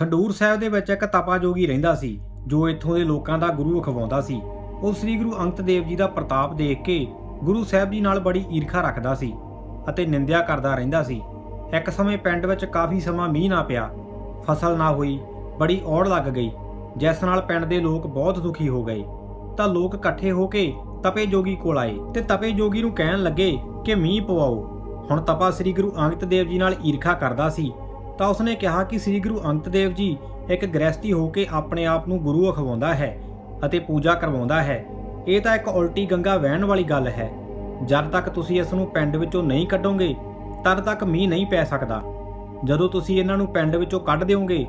ਖੰਡੂਰ ਸਾਹਿਬ ਦੇ ਵਿੱਚ ਇੱਕ ਤਪਾ ਜੋਗੀ ਰਹਿੰਦਾ ਸੀ, ਜੋ ਇੱਥੋਂ ਦੇ ਲੋਕਾਂ ਦਾ ਗੁਰੂ ਅਖਵਾਉਂਦਾ ਸੀ। ਉਹ ਸ੍ਰੀ ਗੁਰੂ ਅੰਗਦ ਦੇਵ ਜੀ ਦਾ ਪ੍ਰਤਾਪ ਦੇਖ ਕੇ ਗੁਰੂ ਸਾਹਿਬ ਜੀ ਨਾਲ ਬੜੀ ਈਰਖਾ ਰੱਖਦਾ ਸੀ ਅਤੇ ਨਿੰਦਿਆ ਕਰਦਾ ਰਹਿੰਦਾ ਸੀ। ਇੱਕ ਸਮੇਂ ਪਿੰਡ ਵਿੱਚ ਕਾਫੀ ਸਮਾਂ ਮੀਂਹ ਨਾ ਪਿਆ, ਫਸਲ ਨਾ ਹੋਈ, ਬੜੀ ਔੜ ਲੱਗ ਗਈ, ਜਿਸ ਨਾਲ ਪਿੰਡ ਦੇ ਲੋਕ ਬਹੁਤ ਦੁਖੀ ਹੋ ਗਏ। ਤਾਂ ਲੋਕ ਇਕੱਠੇ ਹੋ ਕੇ ਤਪੇ ਜੋਗੀ ਕੋਲ ਆਏ ਤੇ ਤਪੇ ਜੋਗੀ ਨੂੰ ਕਹਿਣ ਲੱਗੇ ਕਿ ਮੀਂਹ ਪਵਾਓ। ਹੁਣ ਤਪਾ ਸ੍ਰੀ ਗੁਰੂ ਅੰਗਦ ਦੇਵ ਜੀ ਨਾਲ ਈਰਖਾ ਕਰਦਾ ਸੀ ਤਾਂ ਉਸਨੇ ਕਿਹਾ ਕਿ ਸ੍ਰੀ ਗੁਰੂ ਅੰਗਦ ਦੇਵ ਜੀ ਇੱਕ ਗ੍ਰਸਤੀ ਹੋ ਕੇ ਆਪਣੇ ਆਪ ਨੂੰ ਗੁਰੂ ਅਖਵਾਉਂਦਾ ਹੈ ਅਤੇ ਪੂਜਾ ਕਰਵਾਉਂਦਾ ਹੈ। ਇਹ ਤਾਂ ਇੱਕ ਉਲਟੀ ਗੰਗਾ ਵਹਿਣ ਵਾਲੀ ਗੱਲ ਹੈ। ਜਦ ਤੱਕ ਤੁਸੀਂ ਇਸ ਨੂੰ ਪਿੰਡ ਵਿੱਚੋਂ ਨਹੀਂ ਕੱਢੋਗੇ, ਤਦ ਤੱਕ ਮੀਂਹ ਨਹੀਂ ਪੈ ਸਕਦਾ। ਜਦੋਂ ਤੁਸੀਂ ਇਹਨਾਂ ਨੂੰ ਪਿੰਡ ਵਿੱਚੋਂ ਕੱਢ ਦਿਓਗੇ,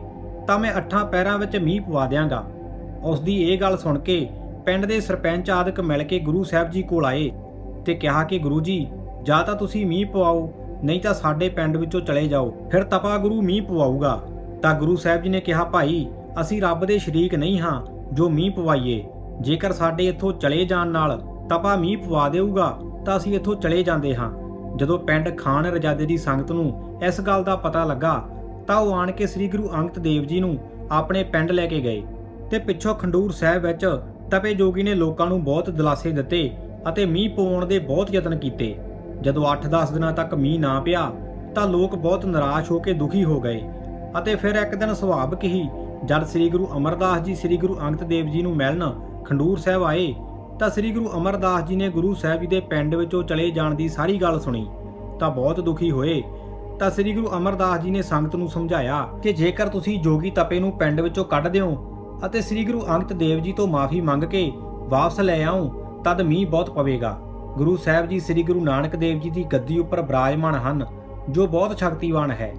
ਤਾਂ ਮੈਂ ਅੱਠਾਂ ਪੈਰਾਂ ਵਿੱਚ ਮੀਂਹ ਪਵਾ ਦਿਆਂਗਾ। ਉਸ ਦੀ ਇਹ ਗੱਲ ਸੁਣ ਕੇ ਪਿੰਡ ਦੇ ਸਰਪੰਚ ਆਦਿਕ ਮਿਲ ਕੇ ਗੁਰੂ ਸਾਹਿਬ ਜੀ ਕੋਲ ਆਏ ਤੇ ਕਿਹਾ ਕਿ ਗੁਰੂ ਜੀ, ਜਾਂ ਤਾਂ ਤੁਸੀਂ ਮੀਂਹ ਪਵਾਓ ਨਹੀਂ ਤਾਂ ਸਾਡੇ ਪਿੰਡ ਵਿੱਚੋਂ ਚਲੇ ਜਾਓ, ਫਿਰ ਤਪਾ ਗੁਰੂ ਮੀਂਹ ਪਵਾਊਗਾ। ਤਾਂ ਗੁਰੂ ਸਾਹਿਬ ਜੀ ਨੇ ਕਿਹਾ, ਭਾਈ, ਅਸੀਂ ਰੱਬ ਦੇ ਸ਼ਰੀਕ ਨਹੀਂ ਹਾਂ, ਜੋ ਮੀਂਹ ਪਵਾਈਏ। ਜੇਕਰ ਸਾਡੇ ਇੱਥੋਂ ਚਲੇ ਜਾਣ ਨਾਲ ਤਪਾ ਮੀਂਹ ਪਵਾ ਦੇਊਗਾ, ਤਾਂ ਅਸੀਂ ਇੱਥੋਂ ਚਲੇ ਜਾਂਦੇ ਹਾਂ। ਜਦੋਂ ਪਿੰਡ ਖਾਨ ਰਜਾਦੇ ਦੀ ਸੰਗਤ ਨੂੰ ਇਸ ਗੱਲ ਦਾ ਪਤਾ ਲੱਗਾ, ਤਾਂ ਉਹ ਆਣ ਕੇ ਸ੍ਰੀ ਗੁਰੂ ਅੰਗਦ ਦੇਵ ਜੀ ਨੂੰ ਆਪਣੇ ਪਿੰਡ ਲੈ ਕੇ ਗਏ ਤੇ ਪਿੱਛੋਂ ਖੰਡੂਰ ਸਾਹਿਬ ਵਿੱਚ ਤਪੇ ਜੋਗੀ ਨੇ ਲੋਕਾਂ ਨੂੰ ਬਹੁਤ ਦਿਲਾਸੇ ਦਿੱਤੇ ਅਤੇ ਮੀਂਹ ਪਵਾਉਣ ਦੇ ਬਹੁਤ ਯਤਨ ਕੀਤੇ। ਜਦੋਂ 8-10 ਦਿਨਾਂ ਤੱਕ ਮੀਂਹ ਨਾ ਪਿਆ, ਤਾਂ ਲੋਕ ਬਹੁਤ ਨਿਰਾਸ਼ ਹੋ ਕੇ ਦੁਖੀ ਹੋ ਗਏ। ਅਤੇ ਫਿਰ ਇੱਕ ਦਿਨ ਸੁਭਾਵਿਕ ਹੀ ਜਦ ਸ੍ਰੀ ਗੁਰੂ ਅਮਰਦਾਸ ਜੀ ਸ੍ਰੀ ਗੁਰੂ ਅੰਗਦ ਦੇਵ ਜੀ ਨੂੰ ਮਿਲਣ ਖੰਡੂਰ ਸਾਹਿਬ ਆਏ, ਤਾਂ ਸ੍ਰੀ ਗੁਰੂ ਅਮਰਦਾਸ ਜੀ ਨੇ ਗੁਰੂ ਸਾਹਿਬ ਜੀ ਦੇ ਪਿੰਡ ਵਿੱਚੋਂ ਚਲੇ ਜਾਣ ਦੀ ਸਾਰੀ ਗੱਲ ਸੁਣੀ, ਤਾਂ ਬਹੁਤ ਦੁਖੀ ਹੋਏ। ਤਾਂ ਸ੍ਰੀ ਗੁਰੂ ਅਮਰਦਾਸ ਜੀ ਨੇ ਸੰਗਤ ਨੂੰ ਸਮਝਾਇਆ ਕਿ ਜੇਕਰ ਤੁਸੀਂ ਜੋਗੀ ਤਪੇ ਨੂੰ ਪਿੰਡ ਵਿੱਚੋਂ ਕੱਢ ਦਿਓ ਅਤੇ ਸ੍ਰੀ ਗੁਰੂ ਅੰਗਦ ਦੇਵ ਜੀ ਤੋਂ ਮਾਫੀ ਮੰਗ ਕੇ ਵਾਪਸ ਲੈ ਆਓ, ਤਦ ਮੀਂਹ ਬਹੁਤ ਪਵੇਗਾ। ਗੁਰੂ ਸਾਹਿਬ ਜੀ ਸ੍ਰੀ ਗੁਰੂ ਨਾਨਕ ਦੇਵ ਜੀ ਦੀ ਗੱਦੀ ਉੱਪਰ ਬਿਰਾਜਮਾਨ ਹਨ, ਜੋ ਬਹੁਤ ਸ਼ਕਤੀਵਾਨ ਹੈ।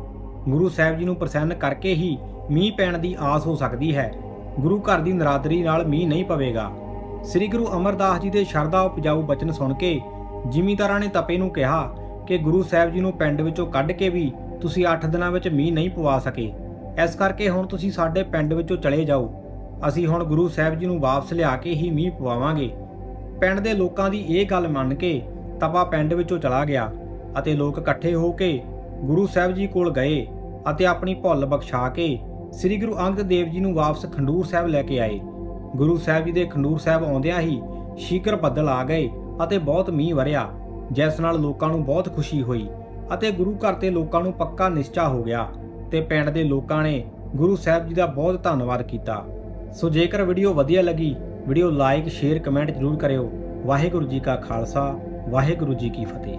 ਗੁਰੂ ਸਾਹਿਬ ਜੀ ਨੂੰ ਪ੍ਰਸੰਨ ਕਰਕੇ ਹੀ ਮੀਂਹ ਪੈਣ ਦੀ ਆਸ ਹੋ ਸਕਦੀ ਹੈ। ਗੁਰੂ ਘਰ ਦੀ ਨਰਾਦਰੀ ਨਾਲ ਮੀਂਹ ਨਹੀਂ ਪਵੇਗਾ। ਸ੍ਰੀ ਗੁਰੂ ਅਮਰਦਾਸ ਜੀ ਦੇ ਸ਼ਰਧਾ ਉਪਜਾਊ ਬਚਨ ਸੁਣ ਕੇ ਜ਼ਿਮੀਂਦਾਰਾਂ ਨੇ ਤਪੇ ਨੂੰ ਕਿਹਾ ਕਿ ਗੁਰੂ ਸਾਹਿਬ ਜੀ ਨੂੰ ਪਿੰਡ ਵਿੱਚੋਂ ਕੱਢ ਕੇ ਵੀ ਤੁਸੀਂ 8 ਦਿਨਾਂ ਵਿੱਚ ਮੀਂਹ ਨਹੀਂ ਪਵਾ ਸਕੇ। ਇਸ ਕਰਕੇ ਹੁਣ ਤੁਸੀਂ ਸਾਡੇ ਪਿੰਡ ਵਿੱਚੋਂ ਚਲੇ ਜਾਓ। ਅਸੀਂ ਹੁਣ ਗੁਰੂ ਸਾਹਿਬ ਜੀ ਨੂੰ ਵਾਪਸ ਲਿਆ ਕੇ ਹੀ ਮੀਂਹ ਪਵਾਵਾਂਗੇ। ਪਿੰਡ ਦੇ ਲੋਕਾਂ ਦੀ ਇਹ ਗੱਲ ਮੰਨ ਕੇ ਤਪਾ ਪਿੰਡ ਵਿੱਚੋਂ ਚਲਾ ਗਿਆ ਅਤੇ ਲੋਕ ਇਕੱਠੇ ਹੋ ਕੇ ਗੁਰੂ ਸਾਹਿਬ ਜੀ ਕੋਲ ਗਏ ਅਤੇ ਆਪਣੀ ਭੁੱਲ ਬਖਸ਼ਾ ਕੇ ਸ੍ਰੀ ਗੁਰੂ ਅੰਗਦ ਦੇਵ ਜੀ ਨੂੰ ਵਾਪਸ ਖੰਡੂਰ ਸਾਹਿਬ ਲੈ ਕੇ ਆਏ। ਗੁਰੂ ਸਾਹਿਬ ਜੀ ਦੇ ਖੰਡੂਰ ਸਾਹਿਬ ਆਉਂਦਿਆਂ ਹੀ ਸ਼ੀਕਰ ਬੱਦਲ ਆ ਗਏ ਅਤੇ ਬਹੁਤ ਮੀਂਹ ਵਰਿਆ, ਜਿਸ ਨਾਲ ਲੋਕਾਂ ਨੂੰ ਬਹੁਤ ਖੁਸ਼ੀ ਹੋਈ ਅਤੇ ਗੁਰੂ ਘਰ ਤੇ ਲੋਕਾਂ ਨੂੰ ਪੱਕਾ ਨਿਸ਼ਚਾ ਹੋ ਗਿਆ ਤੇ ਪਿੰਡ ਦੇ ਲੋਕਾਂ ਨੇ ਗੁਰੂ ਸਾਹਿਬ ਜੀ ਦਾ ਬਹੁਤ ਧੰਨਵਾਦ ਕੀਤਾ। ਸੋ ਜੇਕਰ ਵੀਡੀਓ ਵਧੀਆ ਲੱਗੀ ਵੀਡੀਓ ਲਾਈਕ ਸ਼ੇਅਰ ਕਮੈਂਟ ਜ਼ਰੂਰ ਕਰਿਓ। ਵਾਹਿਗੁਰੂ ਜੀ ਕਾ ਖਾਲਸਾ ਵਾਹਿਗੁਰੂ ਜੀ ਕੀ ਫਤਿਹ।